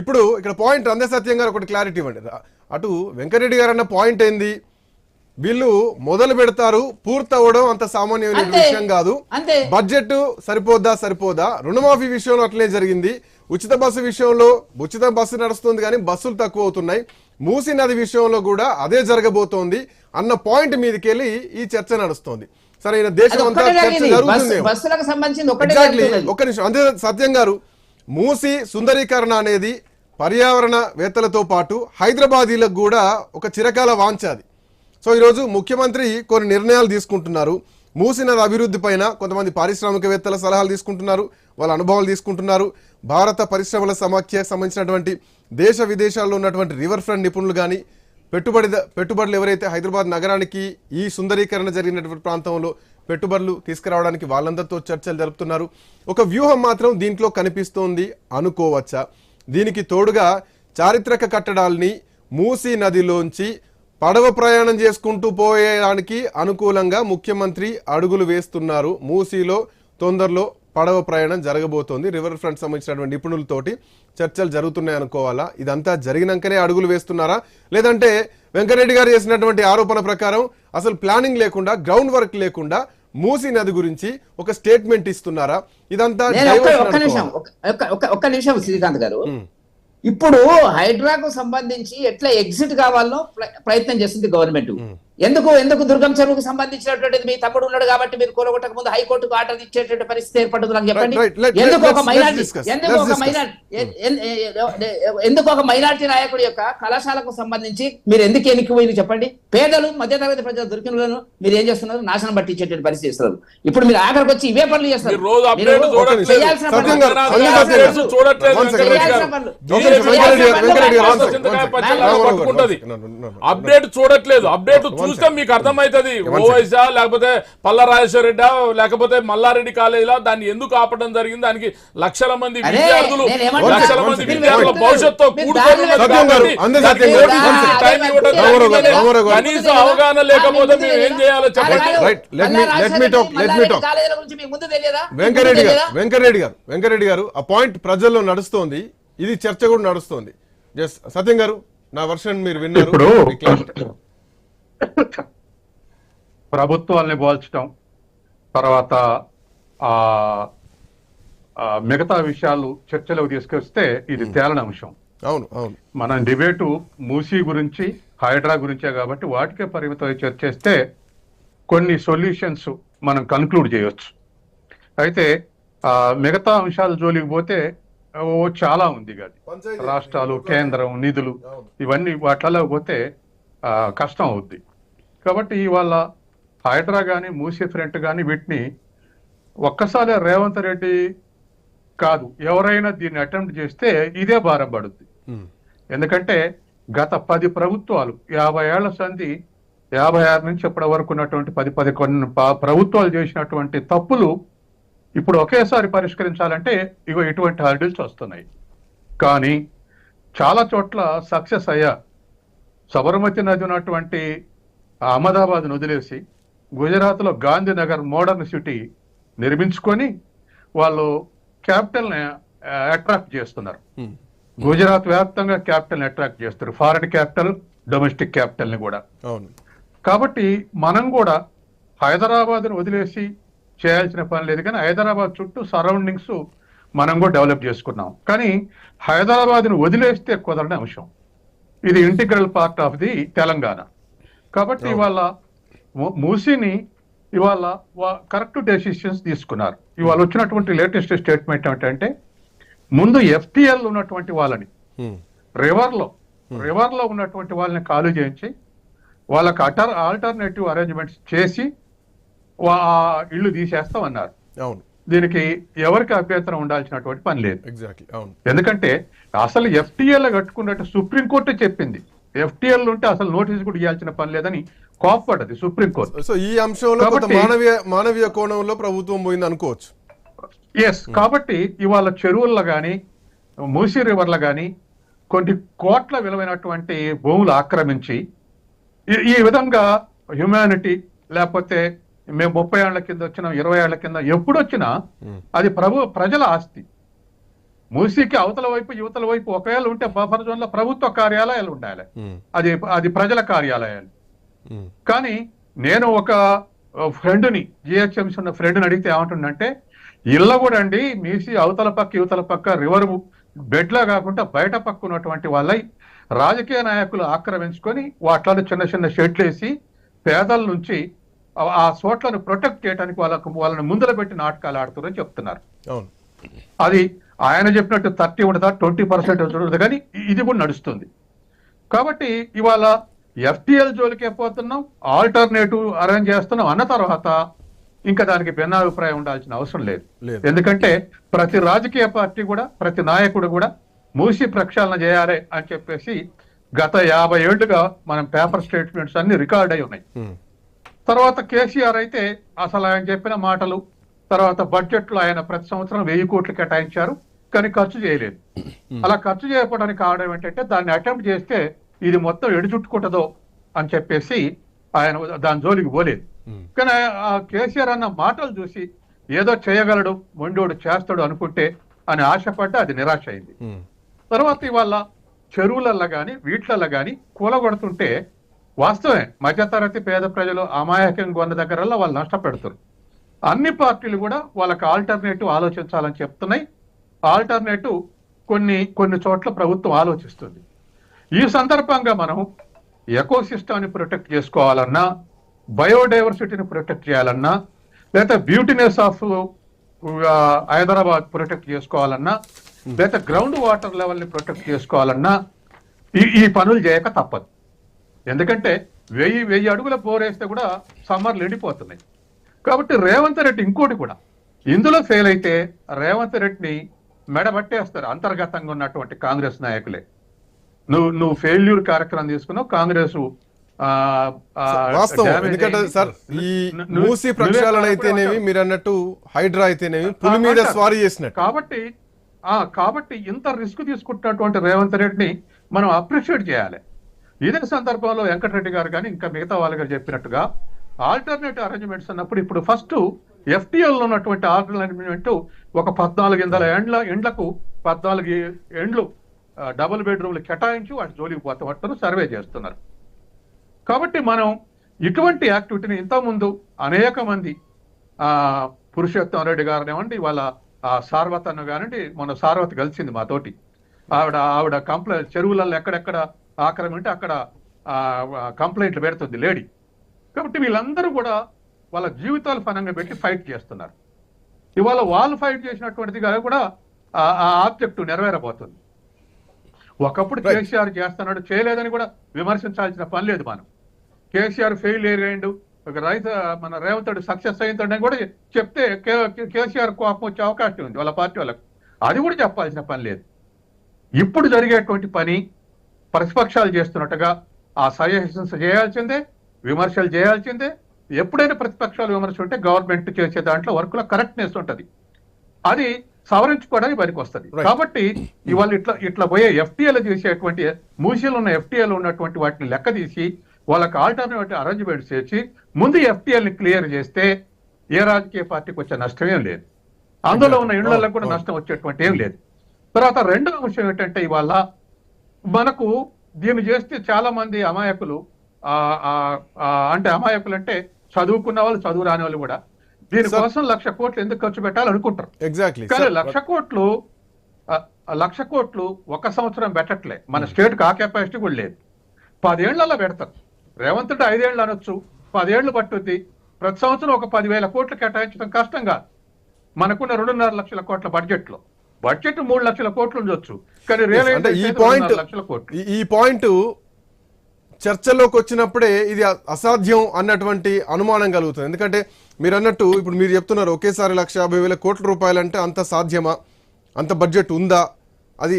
ఇప్పుడు ఇక్కడ పాయింట్ అందే సత్యం గారు ఒకటి క్లారిటీ ఇవ్వండి. అటు వెంకరెడ్డి గారు అన్న పాయింట్ ఏంది? వీళ్ళు మొదలు పెడతారు పూర్తవడం అంత సామాన్యమైన. విషయం కాదు. బడ్జెట్ సరిపోద్దా? సరిపోదా? రుణమాఫీ విషయంలో అట్లే జరిగింది. ఉచిత బస్సు విషయంలో ఉచిత బస్సు నడుస్తుంది కానీ బస్సులు తక్కువ అవుతున్నాయి. మూసి నది విషయంలో కూడా అదే జరగబోతోంది అన్న పాయింట్ మీదకెళ్ళి ఈ చర్చ నడుస్తోంది. సరే దేశం అంతా చర్చ జరుగుతుంది. ఒక్క నిమిషం. అంతే సత్యం గారు. మూసి సుందరీకరణ అనేది పర్యావరణ వేత్తలతో పాటు హైదరాబాదీలకు కూడా ఒక చిరకాల వాంఛ అది. సో ఈరోజు ముఖ్యమంత్రి కొన్ని నిర్ణయాలు తీసుకుంటున్నారు. మూసి నది అభివృద్ధి పైన కొంతమంది పారిశ్రామికవేత్తల సలహాలు తీసుకుంటున్నారు వాళ్ళ అనుభవాలు తీసుకుంటున్నారు. భారత పరిశ్రమల సమాఖ్యకు సంబంధించినటువంటి దేశ విదేశాల్లో ఉన్నటువంటి రివర్ ఫ్రంట్ నిపుణులు కానీ పెట్టుబడి పెట్టుబడులు ఎవరైతే హైదరాబాద్ నగరానికి ఈ సుందరీకరణ జరిగినటువంటి ప్రాంతంలో పెట్టుబడులు తీసుకురావడానికి వాళ్ళందరితో చర్చలు జరుపుతున్నారు. ఒక వ్యూహం మాత్రం దీంట్లో కనిపిస్తోంది అనుకోవచ్చా? దీనికి తోడుగా చారిత్రక కట్టడాల్ని మూసీ నదిలోంచి పడవ ప్రయాణం చేసుకుంటూ పోయేదానికి అనుకూలంగా ముఖ్యమంత్రి అడుగులు వేస్తున్నారు. మూసీలో తొందరలో పడవ ప్రయాణం జరగబోతోంది. రివర్ ఫ్రంట్ సంబంధించినటువంటి నిపుణులతోటి చర్చలు జరుగుతున్నాయి అనుకోవాలా? ఇదంతా జరిగినాకనే అడుగులు వేస్తున్నారా? లేదంటే వెంకరెడ్డి గారు చేసినటువంటి ఆరోపణ ప్రకారం అసలు ప్లానింగ్ లేకుండా గ్రౌండ్ వర్క్ లేకుండా మూసీ నది గురించి ఒక స్టేట్మెంట్ ఇస్తున్నారా ఇదంతా ఒక్క నిమిషం? ఒక్క- నిమిషం శ్రీకాంత్ గారు. ఇప్పుడు హైడ్రాకు సంబంధించి ఎట్లా ఎగ్జిట్ కావాలో ప్ర- ప్రయత్నం చేస్తుంది గవర్నమెంట్ ఎందుకు ఎందుకు దుర్గం చెరువుకు సంబంధించినటువంటిది మీ తమ్ముడు ఉన్నాడు కాబట్టి మీరు కూలగొట్టక ముందు హైకోర్టుకు ఆర్డర్ ఇచ్చేటువంటి పరిస్థితి ఏర్పడుతుంది నాకు చెప్పండి. ఎందుకు ఒక మైనార్టీ. ఎందుకు ఒక. మైనార్టీ ఎందుకు ఒక మైనార్టీ నాయకుడి యొక్క కళాశాలకు సంబంధించి మీరు ఎందుకు ఎన్నికపోయింది చెప్పండి? పేదలు మధ్యతరగతి ప్రజలు దొరికిన మీరు ఏం చేస్తున్నారు? నాశనం పట్టించేటువంటి పరిస్థితి చేస్తున్నారు. ఇప్పుడు మీరు ఆఖరికి వచ్చి ఇవే పనులు చేస్తారు. చేయాల్సిన సత్యం పనులు-. అప్డేట్ చూడట్లేదు. అప్డేట్ చూస్తే. మీకు second. ఓవైసా లేకపోతే పల్ల రాజేశ్వర రెడ్డా లేకపోతే మల్లారెడ్డి కాలేజీలో దాన్ని ఎందుకు ఆపడం జరిగింది దానికి లక్షల మంది విద్యార్థులు? లక్షల మంది. విద్యార్థుల భవిష్యత్తు కూడుకొని. కనీస అవగాహన లేకపోతే మేము ఏం చేయాలో చెప్పండి వెంకరెడ్డి గారు? వెంకరెడ్డి గారు వెంకరెడ్డి గారు ఆ పాయింట్ ప్రజల్లో నడుస్తోంది ఇది చర్చ కూడా నడుస్తోంది జస్ట్ సత్యం గారు నా వర్షన్ మీరు విన్నారు. ప్రభుత్వాల్ని పోల్చడం తర్వాత ఆ మిగతా విషయాలు చర్చలోకి తీసుకొస్తే ఇది తేలని అంశం. అవును అవును. మనం డిబేటు మూసీ గురించి హైడ్రా గురించే కాబట్టి వాటికే పరిమితం చర్చ చేస్తే కొన్ని సొల్యూషన్స్ మనం కన్క్లూడ్ చేయొచ్చు. అయితే ఆ, మిగతా అంశాల జోలికి పోతే ఓ చాలా ఉంది పంచాయతీ రాష్ట్రాలు కేంద్రం నిధులు ఇవన్నీ వాటిలో పోతే ఆ, కష్టం అవుద్ది. కాబట్టి ఇవాళ హైడ్రా కానీ మూసీ ఫ్రంట్ కానీ వీటిని ఒక్కసారి రేవంత్ రెడ్డి కాదు ఎవరైనా దీన్ని అటెంప్ట్ చేస్తే ఇదే భారం పడుద్ది. ఎందుకంటే గత పది ప్రభుత్వాలు యాభై ఏళ్ళ సంధి యాభై ఆరు నుంచి ఇప్పటి వరకు ఉన్నటువంటి పది పది కొన్ని ప్రభుత్వాలు చేసినటువంటి తప్పులు ఇప్పుడు ఒకేసారి పరిష్కరించాలంటే ఇగో ఇటువంటి హర్డిల్స్ వస్తున్నాయి. కానీ చాలా చోట్ల సక్సెస్ అయ్యా. సబర్మతి నది ఉన్నటువంటి అహ్మదాబాద్ వదిలేసి గుజరాత్లో గాంధీనగర్ మోడర్న్ సిటీ నిర్మించుకొని వాళ్ళు క్యాపిటల్ని అట్రాక్ట్ చేస్తున్నారు. గుజరాత్ వ్యాప్తంగా క్యాపిటల్ అట్రాక్ట్ చేస్తారు. ఫారిన్ క్యాపిటల్ డొమెస్టిక్ క్యాపిటల్ని కూడా కాబట్టి మనం కూడా హైదరాబాద్ వదిలేసి చేయాల్సిన పని లేదు కానీ హైదరాబాద్ చుట్టూ సరౌండింగ్స్ మనం కూడా డెవలప్ చేసుకున్నాం. కానీ హైదరాబాద్ను వదిలేస్తే కుదరని అంశం. ఇది integral part of the Telangana. కాబట్టి ఇవాళ మూసీని ఇవాళ కరెక్ట్ డెసిషన్స్ తీసుకున్నారు. ఇవాళ వచ్చినటువంటి లేటెస్ట్ స్టేట్మెంట్ ఏమిటంటే ముందు ఎఫ్టిఎల్ ఉన్నటువంటి వాళ్ళని ఉమ్. రివర్లో రివర్లో ఉన్నటువంటి వాళ్ళని ఖాళీ చేయించి వాళ్ళకి అటర్ ఆల్టర్నేటివ్ అరేంజ్మెంట్స్ చేసి ఇల్లు తీసేస్తామన్నారు. అవును. దీనికి ఎవరికి అభ్యంతరం ఉండాల్సినటువంటి పని లేదు. ఎగ్జాక్ట్లీ అవును. ఎందుకంటే అసలు ఎఫ్టీఎల్ కట్టుకున్నట్టు సుప్రీంకోర్టు చెప్పింది. ఎఫ్టీఎల్ ఉంటే అసలు నోటీస్ కూడా ఇవ్వాల్సిన పని లేదని కోప్పడ్డది సుప్రీంకోర్టు. సో ఈ అంశంలో మానవీయ మానవీయ కోణంలో ప్రభుత్వం పోయింది అనుకోవచ్చు. ఎస్ కాబట్టి ఇవాళ చెరువుల్లో కానీ మూసీ రివర్ల కానీ కొన్ని కోట్ల విలువైనటువంటి భూములు ఆక్రమించి ఈ- ఈ విధంగా హ్యుమానిటీ లేకపోతే మేము ముప్పై ఏళ్ళ కింద వచ్చినాం ఇరవై ఏళ్ళ కింద ఎప్పుడు వచ్చినా అది ప్రభు ప్రజల ఆస్తి. మూసీకి అవతల వైపు యువతల వైపు ఒకవేళ ఉంటే బఫర్ జోన్లో ప్రభుత్వ కార్యాలయాలు ఉండాలి. అది అది ప్రజల కార్యాలయాలు. కానీ నేను ఒక ఫ్రెండ్ని జిహెచ్ఎంసీ ఉన్న ఫ్రెండ్ని అడిగితే ఏమంటుండంటే ఇళ్ళ కూడా అండి మీసి అవతల పక్క యువతల పక్క రివర్ బెడ్లా కాకుండా బయట పక్క ఉన్నటువంటి వాళ్ళై రాజకీయ నాయకులు ఆక్రమించుకొని వాటిలో చిన్న చిన్న షెడ్లు వేసి పేదల నుంచి ఆ- చోట్లను ప్రొటెక్ట్ చేయడానికి వాళ్ళకు వాళ్ళని ముందర పెట్టి నాటకాలు ఆడుతున్నారని చెప్తున్నారు. అది ఆయన చెప్పినట్టు థర్టీ ఉండదా ట్వంటీ పర్సెంట్ ఉండదు కానీ ఇది కూడా నడుస్తుంది. కాబట్టి ఇవాళ ఎఫ్టిఎల్ జోలికే పోతున్నాం ఆల్టర్నేటివ్ అరేంజ్ చేస్తున్నాం అన్న తర్వాత ఇంకా దానికి భిన్నాభిప్రాయం ఉండాల్సిన అవసరం లేదు. ఎందుకంటే ప్రతి రాజకీయ పార్టీ కూడా ప్రతి నాయకుడు కూడా మూసి ప్రక్షాళన చేయాలి అని చెప్పేసి గత యాభై ఏళ్ళుగా మనం పేపర్ స్టేట్మెంట్స్ అన్ని రికార్డ్ అయి ఉన్నాయి. తర్వాత కేసీఆర్ అయితే అసలు ఆయన చెప్పిన మాటలు తర్వాత బడ్జెట్లో ఆయన ప్రతి సంవత్సరం వెయ్యి కోట్లు కేటాయించారు కానీ ఖర్చు చేయలేదు. అలా ఖర్చు చేయకపోవడానికి కారణం ఏంటంటే దాన్ని అటెంప్ట్ చేస్తే ఇది మొత్తం ఎడుచుట్టుకుంటుందో అని చెప్పేసి ఆయన దాని జోలికి పోలేదు. కానీ ఆ- కేసీఆర్ అన్న మాటలు చూసి ఏదో చేయగలడు మొండోడు చేస్తాడు అనుకుంటే అని ఆశపడ్డా అది నిరాశ అయింది. తర్వాత ఇవాళ చెరువులల్లో కానీ వీట్లల్లో కానీ కూలగొడుతుంటే వాస్తవమే. మధ్యతరగతి పేద ప్రజలు అమాయకంగా ఉన్న దగ్గరల్లో వాళ్ళు నష్టపెడుతున్నారు. అన్ని పార్టీలు కూడా వాళ్ళకి ఆల్టర్నేటివ్ ఆలోచించాలని చెప్తున్నాయి. ఆల్టర్నేటివ్ కొన్ని కొన్ని చోట్ల ప్రభుత్వం ఆలోచిస్తుంది. ఈ సందర్భంగా మనం ఎకో సిస్టమ్ని ప్రొటెక్ట్ చేసుకోవాలన్నా బయోడైవర్సిటీని ప్రొటెక్ట్ చేయాలన్నా లేదా బ్యూటీనెస్ ఆఫ్ హైదరాబాద్ ప్రొటెక్ట్ చేసుకోవాలన్నా లేదా గ్రౌండ్ వాటర్ లెవెల్ని ప్రొటెక్ట్ చేసుకోవాలన్నా ఈ ఈ పనులు చేయక తప్పదు. ఎందుకంటే వెయ్యి వెయ్యి అడుగుల పోరేస్తే కూడా సమ్మర్లు ఎండిపోతున్నాయి. కాబట్టి రేవంత్ రెడ్డి ఇంకోటి కూడా ఇందులో ఫెయిల్ అయితే రేవంత్ రెడ్డిని మెడబట్టేస్తారు అంతర్గతంగా ఉన్నటువంటి కాంగ్రెస్ నాయకులే నువ్వు నువ్వు ఫెయిల్యూర్ కార్యక్రమం తీసుకున్నావు కాంగ్రెస్ వాస్తవం ఎందుకంటే. సార్ ఈ మూసి ప్రక్షాళన అయితేనేమి. మీరు అన్నట్టు హైడ్రా అయితేనేమి పులి మీద. స్వారీ చేసినట్టు కాబట్టి ఆ కాబట్టి ఇంత రిస్క్ తీసుకుంటున్నటువంటి రేవంత్ రెడ్డిని మనం అప్రిషియేట్ చేయాలి ఇదే సందర్భంలో వెంకటరెడ్డి గారు కానీ ఇంకా మిగతా వాళ్ళు గారు చెప్పినట్టుగా ఆల్టర్నేటివ్ అరేంజ్మెంట్స్ అన్నప్పుడు ఇప్పుడు ఫస్ట్ ఎఫ్టీఎల్లో ఉన్నటువంటి ఆల్టర్నేటివ్ ఒక పద్నాలుగు వందల ఎండ్ల ఎండ్లకు పద్నాలుగు ఎండ్లు డబుల్ బెడ్రూమ్లు కేటాయించి వాటి జోలికి పోతామంటారు సర్వే చేస్తున్నారు. కాబట్టి మనం ఇటువంటి యాక్టివిటీని ఇంతకుముందు అనేక మంది పురుషోత్తం రెడ్డి గారినివ్వండి వాళ్ళ ఆ కానివ్వండి మన సార్వత కలిసింది మాతోటి. ఆవిడ ఆవిడ కంప్లైంట్ చెరువులలో ఎక్కడెక్కడ ఆక్రమింటే అక్కడ కంప్లైంట్లు పెడుతుంది లేడీ. కాబట్టి వీళ్ళందరూ కూడా వాళ్ళ జీవితాలు పనంగా పెట్టి ఫైట్ చేస్తున్నారు. ఇవాళ వాళ్ళు ఫైట్ చేసినటువంటిది కూడా ఆ- ఆబ్జెక్ట్ నెరవేరబోతుంది. ఒకప్పుడు. కేసీఆర్ చేస్తున్నాడు చేయలేదని కూడా విమర్శించాల్సిన పని లేదు మనం. కేసీఆర్ ఫెయిల్ అయ్యిండు ఒక రైతు మన రేవంత్ రెడ్డి సక్సెస్ అయిందని కూడా చెప్తే కేసీఆర్ కోపం వచ్చే అవకాశం ఉంది వాళ్ళ పార్టీ వాళ్ళకు. అది కూడా చెప్పాల్సిన పని లేదు. ఇప్పుడు జరిగేటువంటి పని ప్రతిపక్షాలు చేస్తున్నట్టుగా ఆ సజెషన్స్ చేయాల్సిందే విమర్శలు చేయాల్సిందే. ఎప్పుడైనా ప్రతిపక్షాలు విమర్శ ఉంటే గవర్నమెంట్ చేసే దాంట్లో వర్క్లో కరెక్ట్నెస్ ఉంటది. అది సవరించుకోవడానికి పనికి వస్తుంది. కాబట్టి ఇవాళ ఇట్లా ఇట్లా పోయే ఎఫ్టీఎల్ చేసేటువంటి మూసీలు ఉన్న ఎఫ్టీఎల్ ఉన్నటువంటి వాటిని లెక్క తీసి వాళ్ళకి ఆల్టర్నేటివ్ అరేంజ్మెంట్స్ చేసి ముందు ఎఫ్టీఎల్ని క్లియర్ చేస్తే ఏ రాజకీయ పార్టీకి వచ్చే నష్టమేం లేదు. అందులో ఉన్న ఇళ్ళలో కూడా నష్టం వచ్చేటువంటి ఏం లేదు. తర్వాత రెండవ విషయం ఏంటంటే ఇవాళ మనకు దీన్ని చేస్తే చాలా మంది అమాయకులు అంటే అమాయకులు అంటే చదువుకున్న వాళ్ళు చదువు రాని వాళ్ళు కూడా దీనికోసం లక్ష కోట్లు ఎందుకు ఖర్చు పెట్టాలి అనుకుంటారు ఎగ్జాక్ట్లీ కానీ లక్ష కోట్లు లక్ష కోట్లు ఒక సంవత్సరం పెట్టట్లే. మన స్టేట్ కా కెపాసిటీ కూడా లేదు. పదేళ్ళలో పెడతారు. రేవంత్ రెడ్డి ఐదేళ్ళు అనొచ్చు. పదేళ్ళు పట్టుద్ది. ప్రతి సంవత్సరం ఒక పదివేల కోట్లు కేటాయించడం కష్టం కాదు. మనకున్న రెండున్నర లక్షల కోట్ల బడ్జెట్లో బడ్జెట్ మూడు లక్షల కోట్లు ఉండొచ్చు. కానీ రియల్ ఈ పాయింట్ ఈ పాయింట్ చర్చలోకి వచ్చినప్పుడే ఇది అసాధ్యం అన్నటువంటి అనుమానం కలుగుతుంది. ఎందుకంటే మీరు అన్నట్టు ఇప్పుడు మీరు చెప్తున్నారు ఒకేసారి లక్ష యాభై వేల కోట్ల రూపాయలు అంటే అంత సాధ్యమా? అంత బడ్జెట్ ఉందా? అది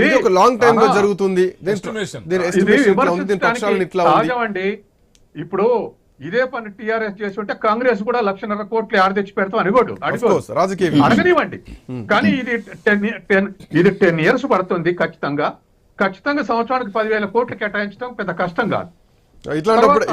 ఇది ఒక లాంగ్ టైమ్లో. జరుగుతుంది. ఇప్పుడు ఇదే పని టిఆర్ఎస్ చేసి ఉంటే కాంగ్రెస్ కూడా లక్షన్నర కోట్లు ఆడ తెచ్చి పెడతాం వ్యూహం. అడగనివ్వండి. కానీ ఇది టెన్ టెన్ ఇది టెన్ ఇయర్స్ పడుతుంది ఖచ్చితంగా. ఖచ్చితంగా సంవత్సరానికి పదివేల కోట్లు కేటాయించడం పెద్ద కష్టం కాదు. ఇట్లాంటప్పుడు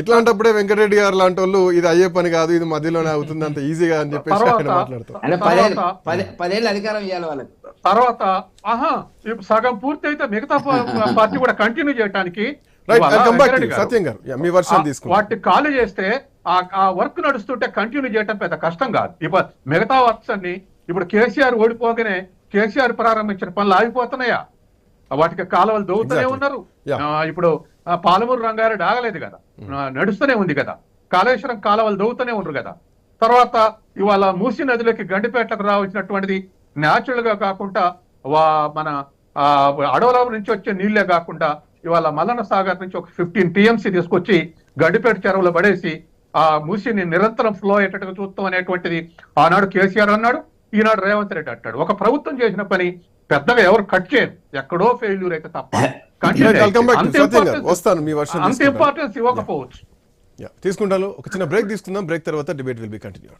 ఇట్లాంటప్పుడే వెంకటరెడ్డి గారు లాంటి వాళ్ళు ఇది అయ్యే పని కాదు ఇది మధ్యలోనే అవుతుంది అంత ఈజీగా అని చెప్పేసి ఆయన మాట్లాడతారు. తర్వాత- అధికారం ఇవ్వాలి తర్వాత ఆహా ఇప్పుడు సగం పూర్తి అయితే మిగతా పా- పార్టీ కూడా కంటిన్యూ చేయడానికి సత్యం గారు మీ వర్షన్ ఆ- తీసుకుంటాం వాటిని ఖాళీ చేస్తే ఆ ఆ వర్క్ నడుస్తుంటే కంటిన్యూ చేయడం పెద్ద కష్టం కాదు. ఇప్పుడు మిగతా వర్క్స్ అన్ని ఇప్పుడు కేసీఆర్ ఓడిపోగానే కేసీఆర్ ప్రారంభించిన పనులు ఆగిపోతున్నాయా? వాటికి కాలువలు Exactly. ఉన్నారు. ఇప్పుడు పాలమూరు రంగారెడ్డి ఆగలేదు కదా. ఆ, నడుస్తూనే ఉంది కదా. కాళేశ్వరం కాలువలు దవ్వుతూనే ఉండరు కదా. తర్వాత ఇవాళ మూసీ నదిలోకి గండిపేటలకు రావాల్సినటువంటిది న్యాచురల్గా కాకుండా వా మన ఆ, అడవుల నుంచి వచ్చే నీళ్ళే కాకుండా ఇవాళ మల్లన్న సాగర్ నుంచి ఒక ఫిఫ్టీన్ టీఎంసీ తీసుకొచ్చి గడ్డిపేట చెరువులో పడేసి ఆ మూసిని నిరంతరం ఫ్లో అయ్యేటట్టుగా చూస్తాం అనేటువంటిది ఆనాడు కేసీఆర్ అన్నాడు ఈనాడు రేవంత్ రెడ్డి అంటాడు. ఒక ప్రభుత్వం చేసిన పని పెద్దగా ఎవరు కట్ చేయరు. ఎక్కడో ఫెయిల్యూర్ అయితే తప్ప. వస్తాను, మీ version అంత. ఇంపార్టెన్స్ ఇవ్వకపోవచ్చు. తీసుకుంటాను. ఒక చిన్న బ్రేక్ తీసుకుందాం. బ్రేక్ తర్వాత డిబేట్ విల్ బి కంటిన్యూ